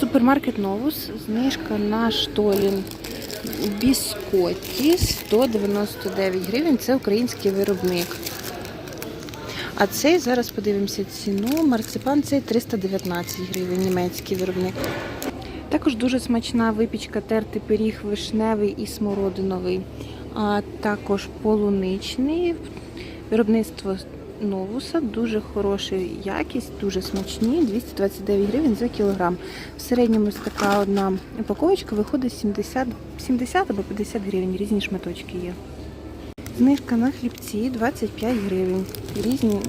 Супермаркет Новус, знижка на штолін біскотті 199 гривень. Це український виробник. А цей зараз подивимося ціну. Марципан цей 319 гривень, німецький виробник. Також дуже смачна випічка тертий пиріг вишневий і смородиновий, а також полуничний. Виробництво новуса, дуже хороша якість, дуже смачні, 229 гривень за кілограм. В середньому ось така одна упаковочка виходить 70, 70 або 50 гривень, різні шматочки є. Знижка на хлібці 25 гривень. Різні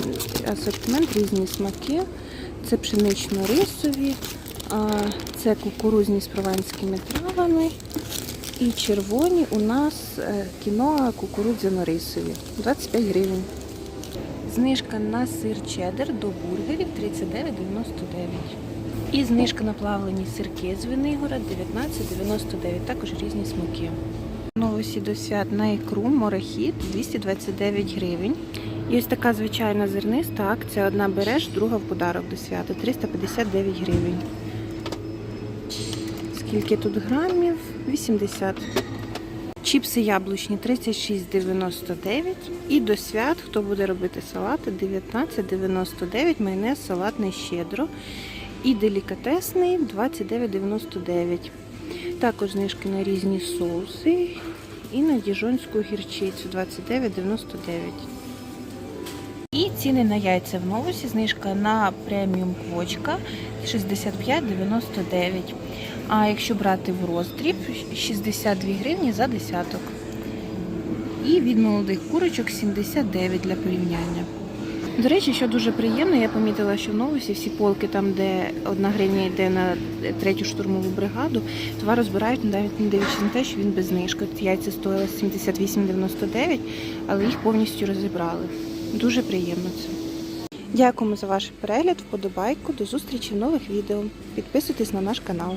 асортимент, різні смаки. Це пшенично-рисові, це кукурузні з прованськими травами. І червоні у нас е, кіно кукурудзяно-рисові 25 гривень. Знижка на сир чеддер до бургерів 39,99. І знижка на плавлені сирки з Винигора 19,99. Також різні смаки. Новості до свят на ікру морехід 229 гривень. І ось така звичайна зерниста акція. Одна береш, друга в подарок до свята 359 гривень. Скільки тут грамів? 80. Чіпси яблучні 36,99. І до свят, хто буде робити салати, 19,99. Майонез салатний щедро. І делікатесний 29,99. Також знижки на різні соуси. І на діжонську гірчицю 29,99. Ціни на яйця в новусі. Знижка на преміум квочка 65,99. А якщо брати в роздріб 62 гривні за десяток. І від молодих курочок 79 для порівняння. До речі, що дуже приємно, я помітила, що в новусі всі полки, там, де одна гривня йде на третю штурмову бригаду, товар розбирають навіть не дивлячись на те, що він без знижки. Яйця стоїли 78,99, але їх повністю розібрали. Дуже приємно це. Дякуємо за ваш перегляд, вподобайку. До зустрічі в нових відео. Підписуйтесь на наш канал.